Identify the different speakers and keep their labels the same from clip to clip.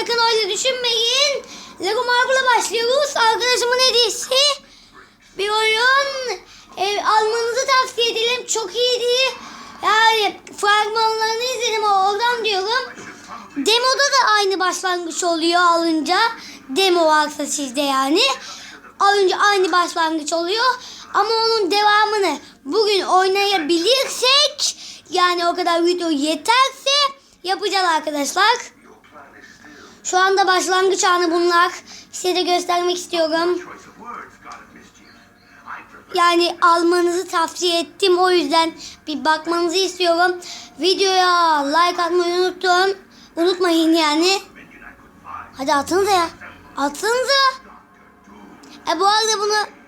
Speaker 1: sakın öyle düşünmeyin. Lego Marble'a başlıyoruz. Arkadaşımın hediyesi bir oyun. E, almanızı tavsiye edelim. Çok iyiydi. Yani fragmanlarını izledim oradan diyorum. Demoda da aynı başlangıç oluyor alınca. Demo varsa sizde yani. Alınca aynı başlangıç oluyor. Ama onun devamını bugün oynayabilirsek yani o kadar video yeterse yapacağız arkadaşlar. Şu anda başlangıç anı bunlar. Size de göstermek istiyorum. Yani almanızı tavsiye ettim. O yüzden bir bakmanızı istiyorum. Videoya like atmayı unuttum. Unutmayın yani. Hadi atınıza ya. Atınıza. E bu arada bunu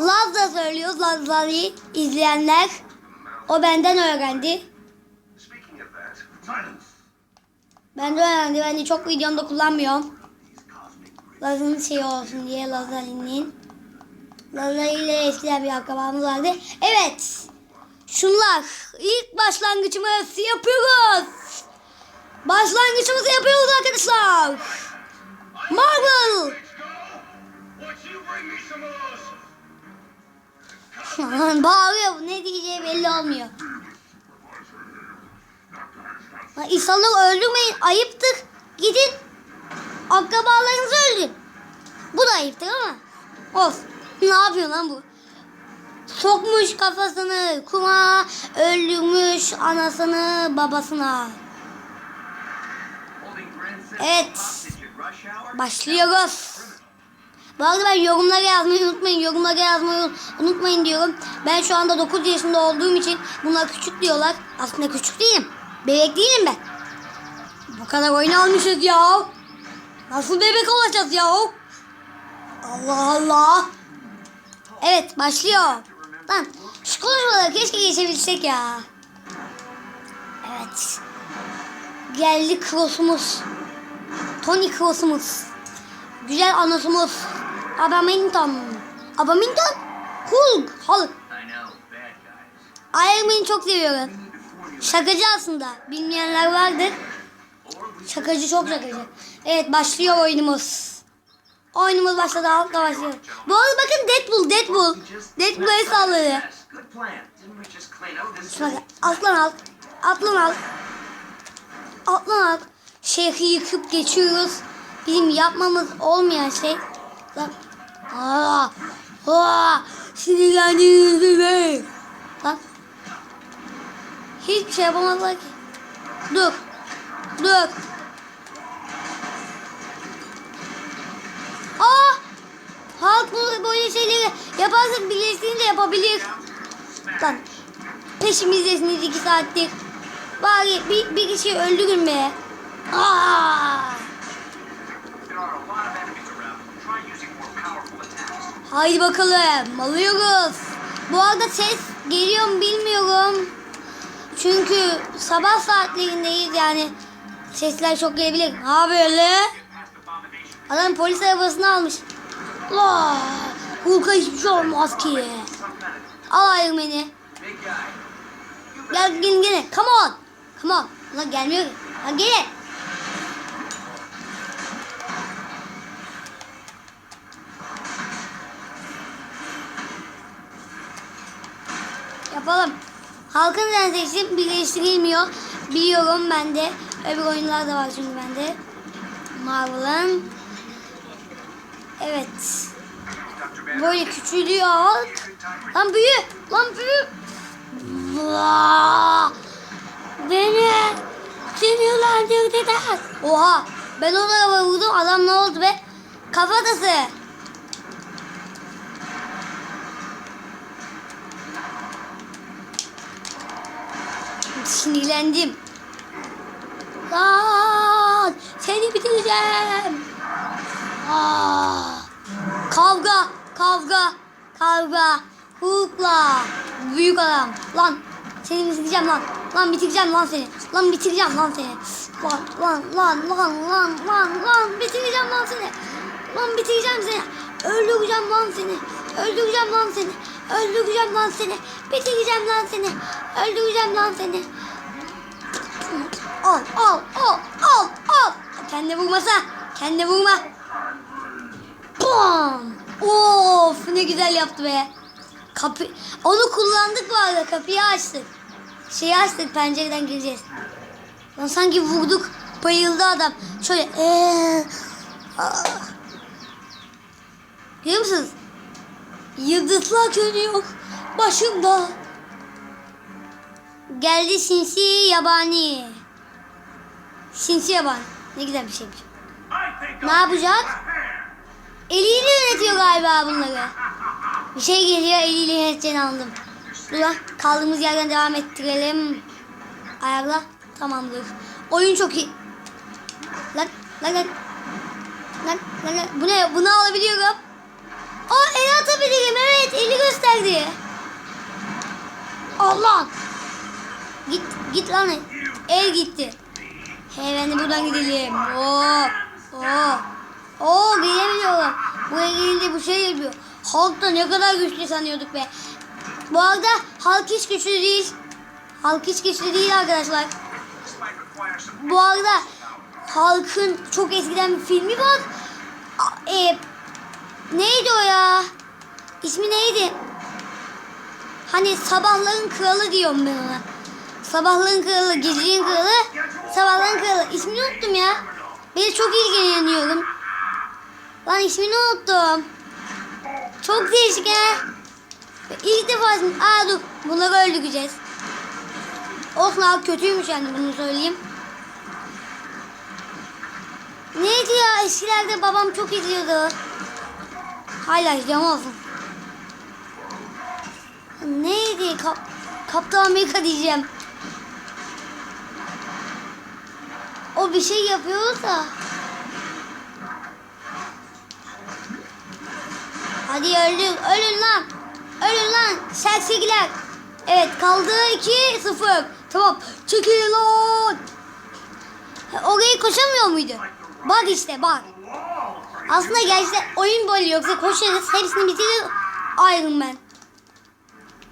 Speaker 1: Laz da söylüyor. Laz Laz'ı izleyenler. O benden öğrendi. Ben de öğrendi. Ben de çok videomda kullanmıyorum. Laz'ın şeyi olsun diye Laz'ın Laz'la ile eskiden bir akrabamız vardı. Evet. Şunlar. ilk başlangıcımızı yapıyoruz. Başlangıcımızı yapıyoruz arkadaşlar. Marvel. Bağırıyor. Ne diyeceği belli olmuyor. İnsanları öldürmeyin. Ayıptır. Gidin. Akrabalarınızı öldürün. Bu da ayıptır ama. Of. Ne yapıyor lan bu? Sokmuş kafasını kuma. Öldürmüş anasını babasına. Evet. Başlıyoruz. Bu arada ben yorumlara yazmayı unutmayın. Yorumlara yazmayı unutmayın diyorum. Ben şu anda 9 yaşında olduğum için bunlar küçük diyorlar. Aslında küçük değilim. Bebek değilim ben. Bu kadar oyun almışız ya. Nasıl bebek olacağız ya? Allah Allah. Evet başlıyor. Lan şu konuşmaları keşke geçebilsek ya. Evet. Geldi cross'umuz. Tony Cross'umuz. Güzel anasımız. Abaminton. Abaminton? Hulk. Hulk. Iron Man'i çok seviyorum. Şakacı aslında. Bilmeyenler vardır. Şakacı çok şakacı. Evet başlıyor oyunumuz. Oyunumuz başladı. Halkla başlıyor. Bu arada bakın Deadpool. Deadpool. Deadpool el salladı.
Speaker 2: Yes, good plan. Didn't we just clean out this
Speaker 1: Şuna bak. Atlan al. Atlan al. Atlan al. Şehri yıkıp geçiyoruz. Bizim yapmamız olmayan şey. Lan. Aa. Aa. Sinirlendiğinizi be. Hiçbir şey yapamazlar ki. Dur. Dur. Aa. Halk bu böyle şeyleri yaparsa birleştiğinde yapabilir. Lan peşimizdesiniz iki saattir. Bari bir, bir kişi öldürün be. Aa!
Speaker 2: There are a lot of enemies around. Try using more powerful attacks.
Speaker 1: Haydi bakalım alıyoruz. Bu arada ses geliyor mu bilmiyorum. Çünkü sabah saatlerindeyiz yani sesler çok gelebilir. Ha böyle? Adam polis arabasını almış. La, Hulk'a hiçbir şey olmaz ki. Al Iron Man'i. Gel gelin gelin. Come on. Come on. Ulan gelmiyor. Lan gelin. Yapalım. Halkın seçim birleştirilmiyor. Biliyorum ben de. Öbür oyunlar da var çünkü bende. Marvel'ın. Evet. Böyle küçülüyor halk. Lan büyü. Lan büyü. Vaa! Beni sinirlendirdiler. Oha. Ben ona vurdum. Adam ne oldu be? Kafatası. Sinirlendim. Lan seni bitireceğim. Aa, kavga, kavga, kavga. Hulk'la büyük adam. Lan seni bitireceğim lan. Lan bitireceğim lan seni. Lan bitireceğim lan seni. Lan lan lan lan lan lan lan bitireceğim lan seni. Lan bitireceğim seni. Öldüreceğim lan seni. Öldüreceğim lan seni. Öldüreceğim lan seni. Bitireceğim lan seni. Öldüreceğim lan seni. Al al al al al. Kendine vurmasa. Kendine vurma. Bam. Of ne güzel yaptı be. Kapı onu kullandık bu arada kapıyı açtık. Şeyi açtık pencereden gireceğiz. Lan sanki vurduk bayıldı adam. Şöyle ee, ah. Görüyor musunuz? Yıldızlar dönüyor başımda. Geldi sinsi yabani. Sinsi yabani. Ne güzel bir şeymiş. Ne yapacak? Eliyle yönetiyor galiba bunları. Bir şey geliyor eliyle yöneteceğini anladım. Dur lan kaldığımız yerden devam ettirelim. Ayarla. Tamamdır. Oyun çok iyi. Lan lan lan. Lan lan lan. Bu ne? Bunu alabiliyorum. Aa el atabilirim. Evet eli gösterdi. Allah. Git git lan. El gitti. He ben de buradan gidelim. Oo. Oo. Oo gelebiliyorum. Buraya gelince bu şey yapıyor. Halk da ne kadar güçlü sanıyorduk be. Bu arada halk hiç güçlü değil. Halk hiç güçlü değil arkadaşlar. Bu arada halkın çok eskiden bir filmi var. E, neydi o ya? İsmi neydi? Hani sabahların kralı diyorum ben ona. Sabahların kralı, gecelerin kralı, sabahların kralı. İsmini unuttum ya. Ben çok ilgileniyorum. Lan ismini unuttum. Çok değişik ha. İlk defa Aa dur. Bunları öldüreceğiz. Oh lan kötüymüş yani bunu söyleyeyim. Neydi ya eskilerde babam çok izliyordu. Hala izliyorum olsun. Neydi? Kap Kaptan Amerika diyeceğim. O bir şey yapıyor da. Hadi öldür. Ölün lan. Ölün lan. Sersekiler. Evet kaldı 2-0. Tamam. Çekil lan. Orayı koşamıyor muydu? Bak işte bak. Aslında gerçekten oyun böyle yoksa koşarız hepsini bitirir Iron Man.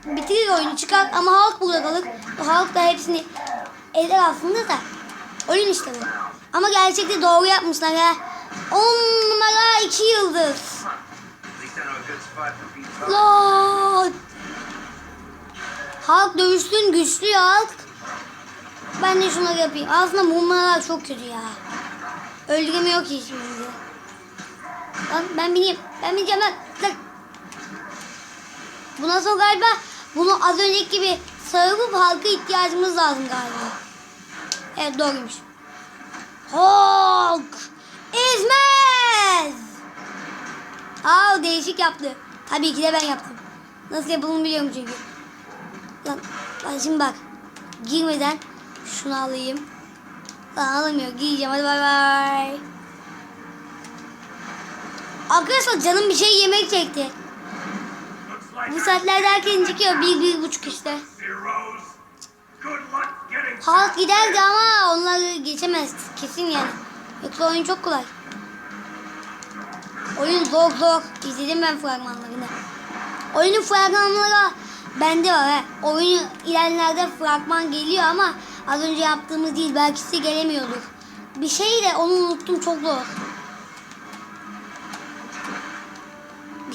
Speaker 1: Bitirir oyunu çıkar ama halk burada kalır. Halk da hepsini eder aslında da. Oyun işte bu. Ama gerçekte doğru yapmışlar ha. 10 numara 2 yıldız. Lan. Halk dövüşsün güçlü halk. Ben de şunları yapayım. Aslında mumlar çok kötü ya. Öldüremiyor ki hiçbirimizi. Lan ben bineyim. Ben bineceğim lan. Lan. Bundan sonra galiba bunu az önceki gibi sarıp halka ihtiyacımız lazım galiba. Evet doğruymuş. Hulk ezmez. Aa değişik yaptı. Tabii ki de ben yaptım. Nasıl yapıldığını biliyorum çünkü. Lan, lan şimdi bak. Girmeden şunu alayım. Lan alamıyor. Giyeceğim. Hadi bay bay. Arkadaşlar canım bir şey yemek çekti. Bu saatlerde erken çıkıyor. Bir, bir buçuk işte. Halk giderdi ama onları geçemez. Kesin yani. Yoksa oyun çok kolay. Oyun zor zor. İzledim ben fragmanlarını. Oyunun fragmanları bende var. He. Oyunu ilerlerde fragman geliyor ama az önce yaptığımız değil. Belki size gelemiyordur. Bir şey de onu unuttum çok zor.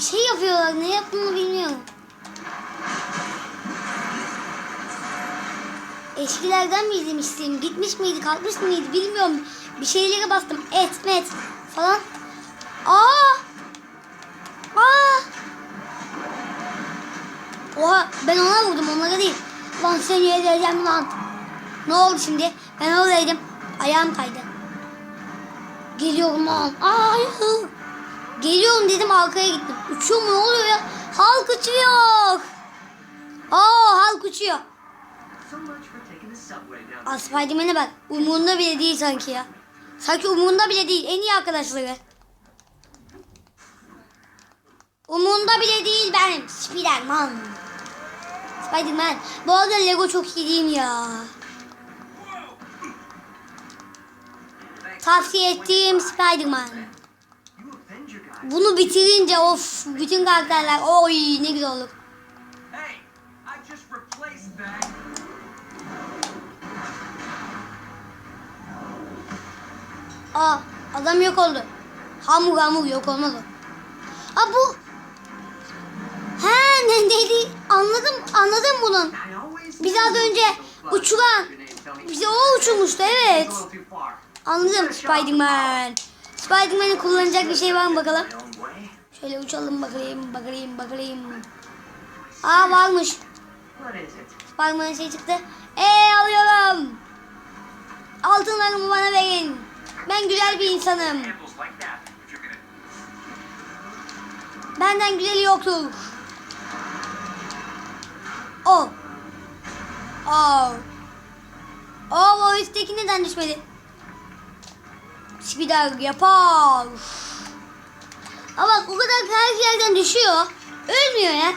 Speaker 1: Şey yapıyorlar. Ne yaptığını bilmiyorum. Eskilerden mi izlemiştim? Gitmiş miydi, kalkmış mıydı bilmiyorum. Bir şeylere bastım. Et, met falan. Aa! Aa! Oha ben ona vurdum onlara değil. Lan seni yedireceğim lan. Ne oldu şimdi? Ben oradaydım. Ayağım kaydı. Geliyorum lan. Aa. Geliyorum dedim arkaya gittim. Uçuyor mu ne oluyor ya? Halk uçuyor. Aa halk uçuyor. Aa, Spiderman'e bak. Umurunda bile değil sanki ya. Sanki umurunda bile değil. En iyi arkadaşları. Umurunda bile değil benim. Spiderman. Spiderman. Bu arada Lego çok iyi değil ya? Tavsiye ettiğim Spiderman. Bunu bitirince of bütün karakterler oy ne güzel olur.
Speaker 2: Hey.
Speaker 1: Aa adam yok oldu. Hamur hamur yok olmaz o. Aa bu. He ne neydi? Anladım anladım bunun. Biz az önce uçuran. Bize o uçurmuştu evet. Anladım Spiderman. Spiderman'in kullanacak bir şey var mı bakalım? Şöyle uçalım bakayım bakayım bakayım. Aa varmış. Spiderman'ın şey çıktı. Eee alıyorum. Altınlarımı bana verin. Ben güzel bir insanım. Benden güzeli yoktur. O. O. O o üstteki neden düşmedi? Spider yapar. Ama bak o kadar her yerden düşüyor. Ölmüyor ya.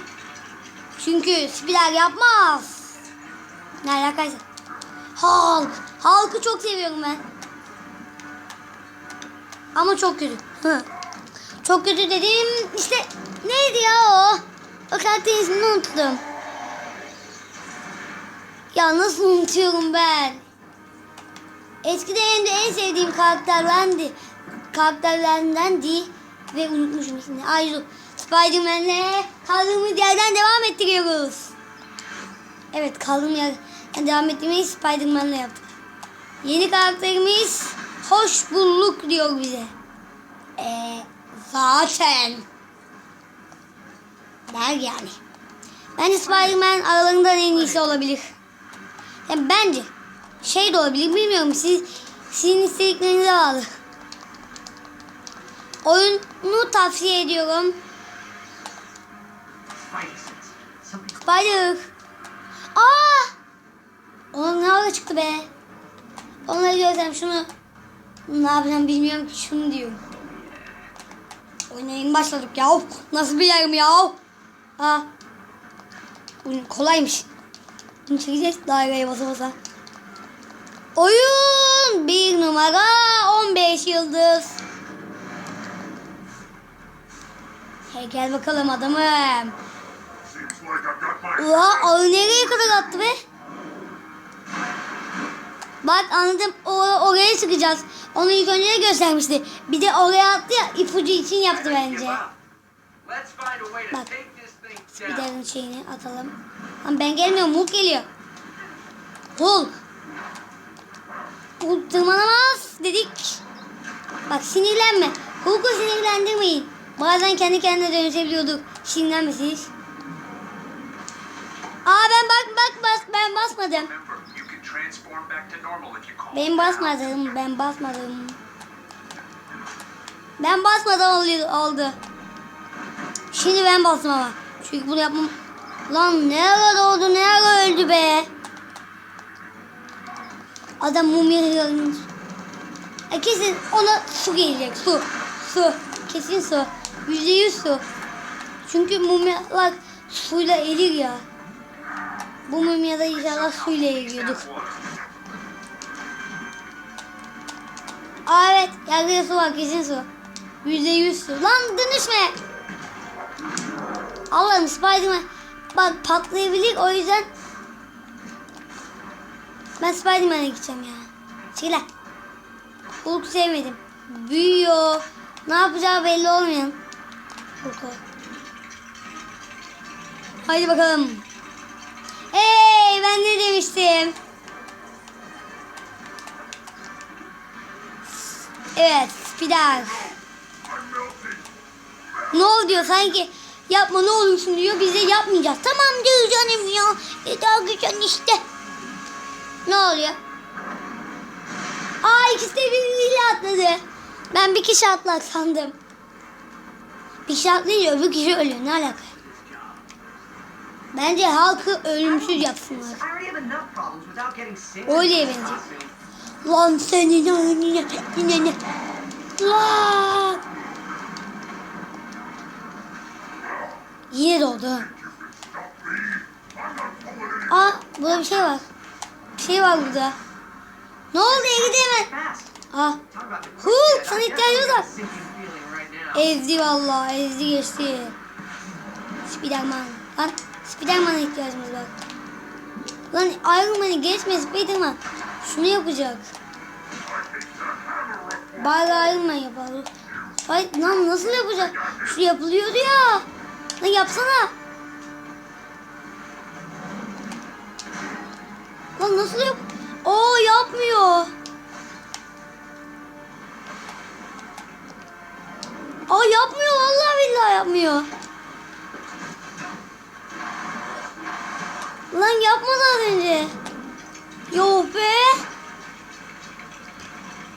Speaker 1: Çünkü Spider yapmaz. Ne alakaysa. Hulk. Hulk'ı çok seviyorum ben. Ama çok kötü. Hı. Çok kötü dediğim işte neydi ya o? O karakterin unuttum. Ya nasıl unutuyorum ben? Eskiden de en sevdiğim karakterlendi. Karakterlerindendi ve unutmuşum ismini. Ayzu. Spider-Man'le kaldığımız yerden devam ettiriyoruz. Evet kaldığım yerden devam ettirmeyi Spider-Man'le yaptık. Yeni karakterimiz hoş bulduk diyor bize. Ee, zaten. Der yani. Bence Spider-Man aralarından en iyisi olabilir. Yani bence. Şey de olabilir bilmiyorum. Siz, sizin istediklerinize bağlı. Oyunu tavsiye ediyorum. Spider. Aa! Onun ne ara çıktı be? Onları görsem şunu ne yapacağım bilmiyorum ki şunu diyorum. Oyuna yeni başladık ya. Nasıl bir yerim ya? Ha. Bu kolaymış. Bunu çekeceğiz daireye basa basa. Oyun bir numara 15 yıldız. Hey gel bakalım adamım. Ulan ağı nereye kadar attı be? Bak anladım. O, oraya çıkacağız. Onu ilk önce göstermişti. Bir de oraya attı ya ipucu için yaptı bence. Bak. Bir derin şeyini atalım. Ama ben gelmiyorum. Hulk geliyor. Hulk. Hulk tırmanamaz dedik. Bak sinirlenme. Hulk'u sinirlendirmeyin. Bazen kendi kendine dönüşebiliyorduk. Sinirlenmesiniz. Aa ben bak bak bas ben basmadım. Ben basmadım. Ben basmadım. Ben basmadan oluyor, oldu. Şimdi ben bastım ama. Çünkü bunu yapmam. Lan ne ara doğdu ne ara öldü be. Adam mumya görmüş. E kesin ona su gelecek su. Su. Kesin su. Yüzde yüz su. Çünkü mumyalar suyla erir ya. Bu mumyada inşallah suyla eriyorduk. Aa evet. Yerde su var kesin su. Yüzde yüz su. Lan dönüşme. Allah'ım Spiderman. Bak patlayabilir o yüzden. Ben Spiderman'a gideceğim ya. Çekil Hulk sevmedim. Büyüyor. Ne yapacağı belli olmayan. Hulk'u. Haydi bakalım. Hey ben ne demiştim? Evet, Spider. Ne ol diyor sanki yapma ne olursun diyor bize yapmayacağız. Tamam diyor canım ya. Daha güzel işte. Ne oluyor? Aa ikisi de birbiriyle atladı. Ben bir kişi atlar sandım. Bir kişi atlayınca öbür kişi ölüyor. Ne alaka? Bence halkı ölümsüz yapsınlar. Öyle bence. Lan senin önüne yine ne? Lan. Yine doğdu. Aa burada bir şey var. Şey var burada. Ne oldu
Speaker 3: Talk about the
Speaker 1: Hulk, sana ihtiyacımız var. ezdi vallahi ezdi geçti. Spiderman. Lan Spiderman'a ihtiyacımız var. Lan Iron Man'i geçme Spiderman. Şunu yapacak. Bari ayrılma yapalım. Ay lan nasıl yapacak? Şu yapılıyordu ya. Lan yapsana. Lan nasıl yap? Oo yapmıyor. Aa yapmıyor vallahi billahi yapmıyor. Lan yapmadı az önce. Yok be.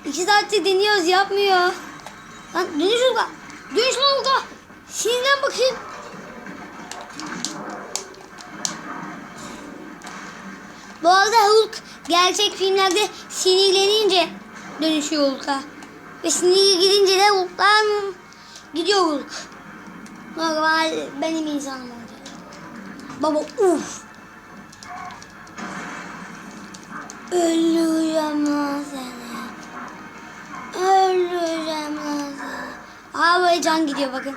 Speaker 1: İki saattir deniyoruz yapmıyor. Lan dönüş Hulk'a. Dönüş Hulk'a. Sinirlen bakayım. Bu arada Hulk gerçek filmlerde sinirlenince dönüşüyor Hulk'a. Ve siniri gidince de Hulk'tan gidiyor Hulk. Normal benim insanım olacak. Baba uf. Öleceğim lan seni. Öleceğim lan seni. Aa böyle can gidiyor bakın.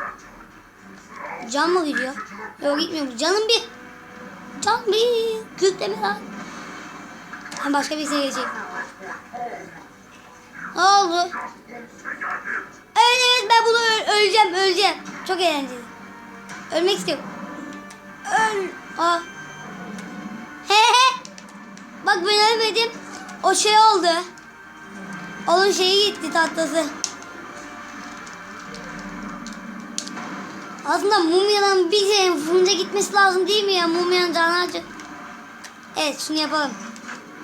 Speaker 1: Can mı gidiyor? Yok gitmiyor? Canım bir. Can bir. Kütleme lan. Başka birisine geçeyim. Ne oldu? Evet evet ben bunu öleceğim öleceğim. Çok eğlenceli. Ölmek istiyorum. Öl. Aa. He he. Bak ben ölmedim. O şey oldu. Onun şeyi gitti tahtası. Aslında mumyanın bir şeyin fırınca gitmesi lazım değil mi ya? Mumyanın canı acı. Evet şunu yapalım.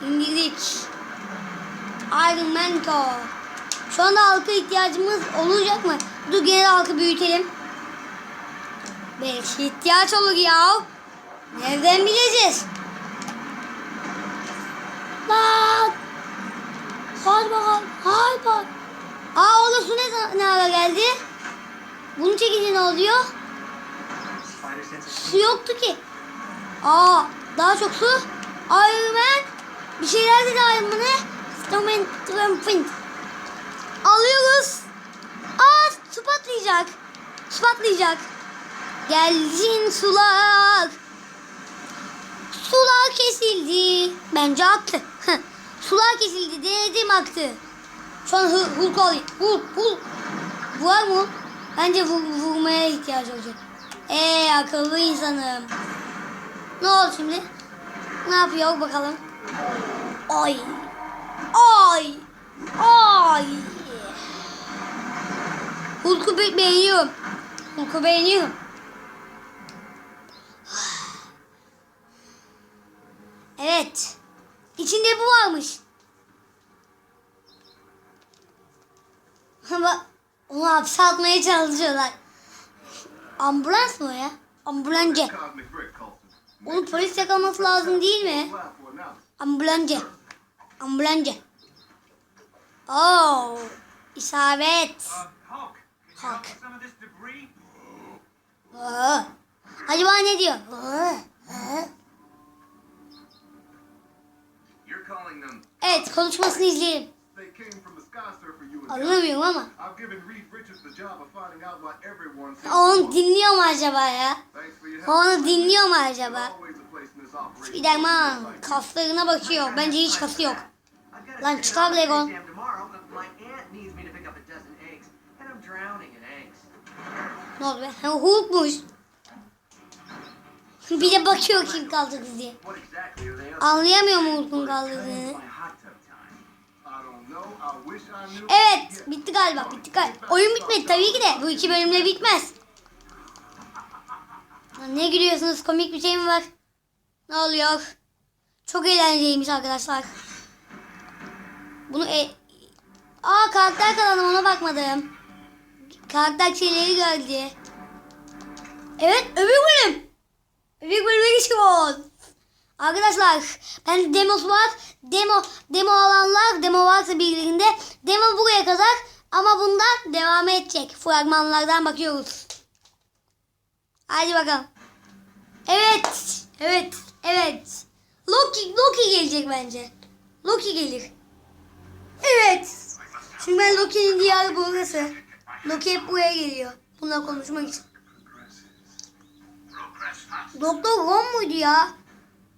Speaker 1: İndirdik. Iron Man Go. Şu anda halka ihtiyacımız olacak mı? Dur gene halkı büyütelim. Belki ihtiyaç olur ya. Nereden bileceğiz? Bak. Hadi bakalım. Hadi bak. Aa o da su ne, ne ara geldi? Bunu çekince ne oluyor? Su yoktu ki. Aa daha çok su. Iron Man. Bir şeyler dedi Iron Man'e. Snowman Trumpin. Alıyoruz. Aa su patlayacak. Su patlayacak. Gelsin sular. Sular kesildi. Bence aktı. sular kesildi. Denedim aktı. Şu an Hulk, alayım. Hulk, Hulk. Var mı? Bence vur, vurmaya ihtiyaç olacak. Eee akıllı insanım. Ne oldu şimdi? Ne yapıyor bakalım. Ay. Ay. Ay. Hulk'u be- beğeniyorum. Hulk'u beğeniyorum. Evet. İçinde bu varmış. Ama onu hapse atmaya çalışıyorlar. Ambulans mı o ya? Ambulancı. Onu polis yakalaması lazım değil mi? Ambulancı. Ambulancı. Oo. isabet.
Speaker 2: Debris?
Speaker 1: Aa. Acaba ne diyor?
Speaker 2: Calling them.
Speaker 1: Evet konuşmasını izleyelim. Anlamıyorum ama. Onu dinliyor mu acaba ya? Onu dinliyor mu acaba? Spiderman kaslarına bakıyor. Bence hiç kası yok. Lan çıkar Legon. Ne oldu be? Ha, Hulk'muş. Bir de bakıyor kim kaldı kız diye. Anlayamıyor mu Hulk'un kaldığını? Evet bitti galiba bitti galiba. Oyun bitmedi tabii ki de. Bu iki bölümle bitmez. Ne gülüyorsunuz? Komik bir şey mi var? Ne oluyor? Çok eğlenceliymiş arkadaşlar. Bunu e... Aa karakter kanalı ona bakmadım. Karakter şeyleri geldi. Evet öbür bölüm. Öbür bölüme geçiyoruz. Arkadaşlar ben demos var. Demo demo alanlar demo varsa birliğinde demo buraya kadar ama bundan devam edecek. Fragmanlardan bakıyoruz. Hadi bakalım. Evet. Evet. Evet. Loki Loki gelecek bence. Loki gelir. Evet. Çünkü ben Loki'nin diyarı burası. Loki hep buraya geliyor. Bununla konuşmak için. Doktor Ron muydu ya?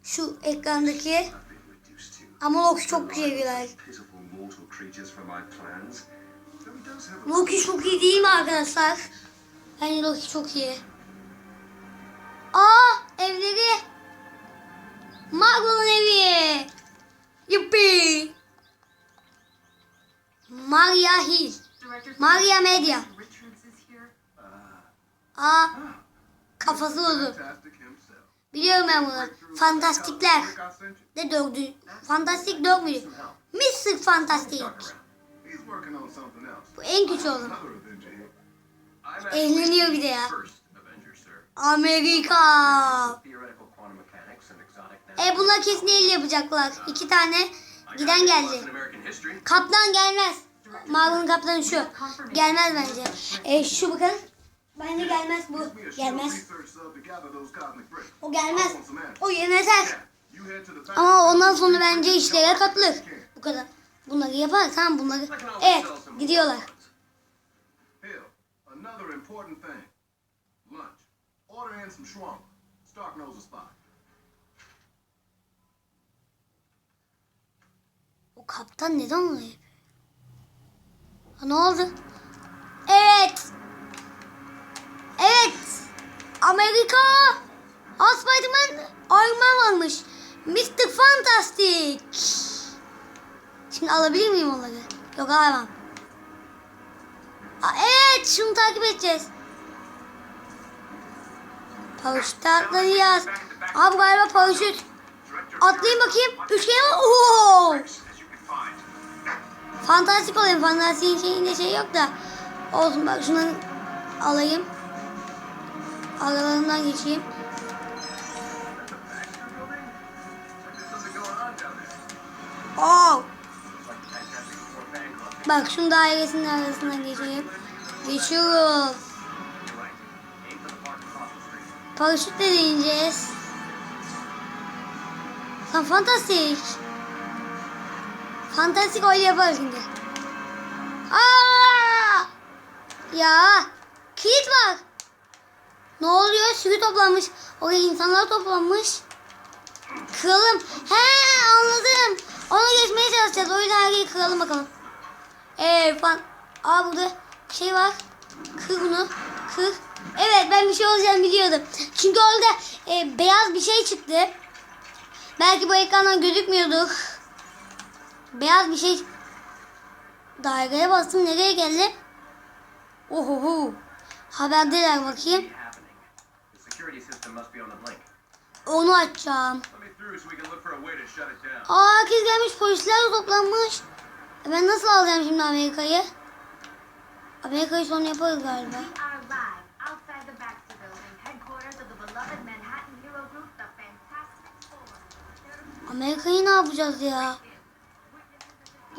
Speaker 1: Şu ekrandaki. Ama Loki çok güzel güler. Loki çok iyi değil mi arkadaşlar? Bence Loki çok iyi. Aa evleri. Marvel'ın evi. Yuppi. Maria Hill. Maria Media. Aa kafası bozuk. Biliyorum ben bunu. Fantastikler. Ne dördü? Fantastik dört müydü? Mr.
Speaker 4: Else.
Speaker 1: Bu en küçük.
Speaker 2: I'm
Speaker 1: Eğleniyor bir de ya. Amerika.
Speaker 2: Exotic
Speaker 1: E bunlar kesin el yapacaklar. İki tane giden geldi. Kaplan gelmez. Marvel'ın kaplanı şu. Gelmez bence. E şu bakın. Bence gelmez bu. Gelmez. O gelmez. O
Speaker 4: the
Speaker 1: Ama ondan sonra bence işlere katılır. Bu kadar. Bunları yapar. Tamam bunları. Evet gidiyorlar.
Speaker 4: Another important thing. Lunch. Order in some shawarma. Stark knows a spot.
Speaker 1: Kaptan neden onu yapıyor? Ha, ne oldu? Evet. Evet. Amerika. Aa, Spiderman Iron varmış. Mr. Fantastic. Şimdi alabilir miyim onları? Yok alamam. Evet şunu takip edeceğiz. Paraşüt atlayacağız. Abi galiba paraşüt. Atlayayım bakayım. Üçgen var. Oo! Fantastik olayım. Fantastik şeyinde şey yok da. Olsun bak şunu alayım. Aralarından geçeyim. Oh! Bak şunu dairesinin arasından geçeyim. Geçiyoruz. Paraşütle de ineceğiz. Sen fantastik. Fantastik öyle yapar şimdi. Aa! Ya kilit var. Ne oluyor? Sürü toplanmış. Oraya insanlar toplanmış. Kıralım. He anladım. Onu geçmeye çalışacağız. O yüzden her yeri kıralım bakalım. Ee, fan. Aa burada şey var. Kır bunu. Kır. Evet ben bir şey olacağını biliyordum. Çünkü orada e, beyaz bir şey çıktı. Belki bu ekrandan gözükmüyordur. Beyaz bir şey. Daireye bastım. Nereye geldi? Ohoho. Haberdeler bakayım. Onu açacağım. Aa herkes gelmiş. Polisler toplanmış. E ben nasıl alacağım şimdi Amerika'yı? Amerika'yı sonra yaparız galiba. Amerika'yı ne yapacağız ya?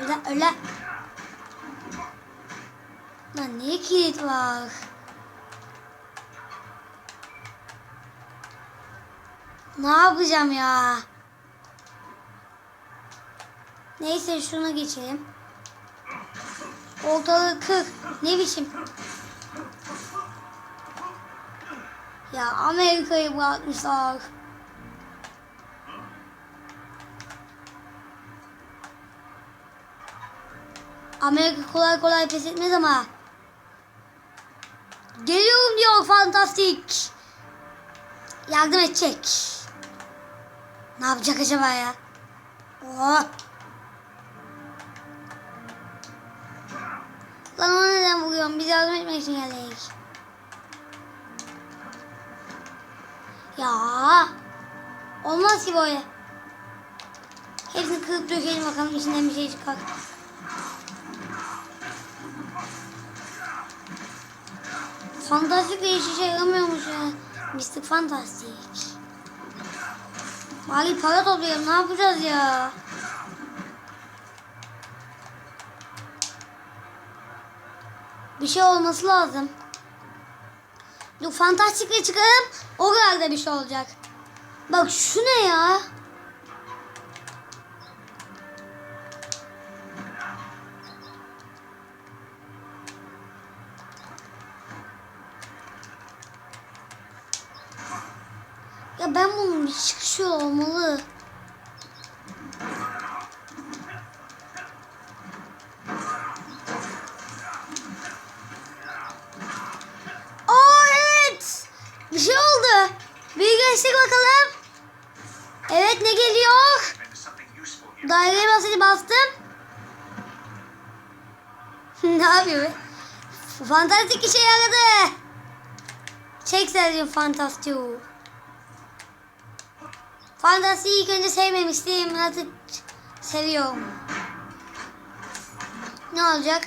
Speaker 1: Öyle öyle. Lan niye kilit var? Ne yapacağım ya? Neyse şuna geçelim. Ortalığı kır. Ne biçim? Ya Amerika'yı bırakmışlar. Amerika kolay kolay pes etmez ama. Geliyorum diyor fantastik. Yardım edecek. Ne yapacak acaba ya? Oh. Lan ona neden vuruyorum? Biz yardım etmek için geldik. Ya. Olmaz ki böyle. Hepsini kırıp dökelim bakalım içinden bir şey çıkar. Fantastik de hiç işe yaramıyormuş ya. Mystic Fantastic. Bari para toplayalım ne yapacağız ya? Bir şey olması lazım. Dur fantastikle çıkarım. O kadar da bir şey olacak. Bak şu ne? Ya olmalı. Evet. Bir şey oldu. Bir geçtik bakalım. Evet ne geliyor? Daireye basınca bastım. ne yapıyor be? Fantastik işe yaradı. Çek sen fantastik. Fantastiği ilk önce sevmemiştim. Artık seviyorum. Ne olacak?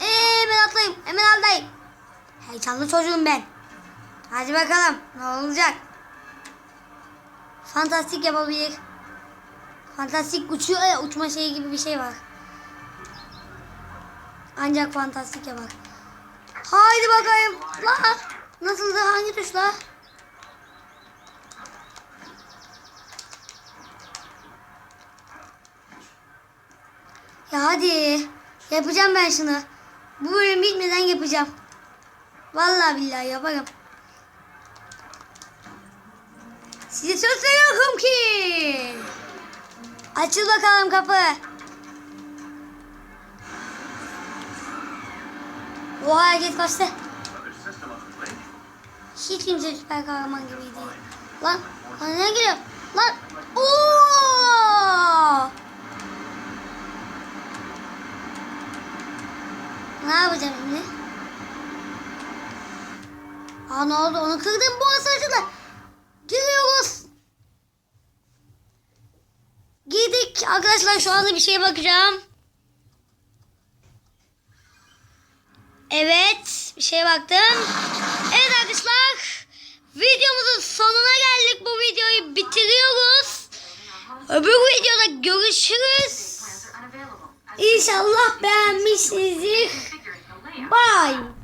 Speaker 1: Ee, hemen atlayayım. Hemen atlayayım. Heyecanlı çocuğum ben. Hadi bakalım. Ne olacak? Fantastik yapabilir. Fantastik uçuyor ya uçma şeyi gibi bir şey var. Ancak fantastik yapar. Haydi bakayım. La. Nasıldı hangi tuşla? Ya hadi. Yapacağım ben şunu. Bu bölüm bitmeden yapacağım. Vallahi billahi yaparım. Size söz veriyorum ki. Açıl bakalım kapı. Oha herkes kaçtı. Hiç kimse süper kahraman gibi değil. Lan, lan ne geliyor? Lan, ooo! Ne yapacağım şimdi? Aa ne oldu? Onu kırdım bu asacılar. Giriyoruz. Girdik. Arkadaşlar şu anda bir şeye bakacağım. Evet. Bir şeye baktım. Evet arkadaşlar. Videomuzun sonuna geldik. Bu videoyu bitiriyoruz. Öbür videoda görüşürüz. İnşallah beğenmişsinizdir. Bye.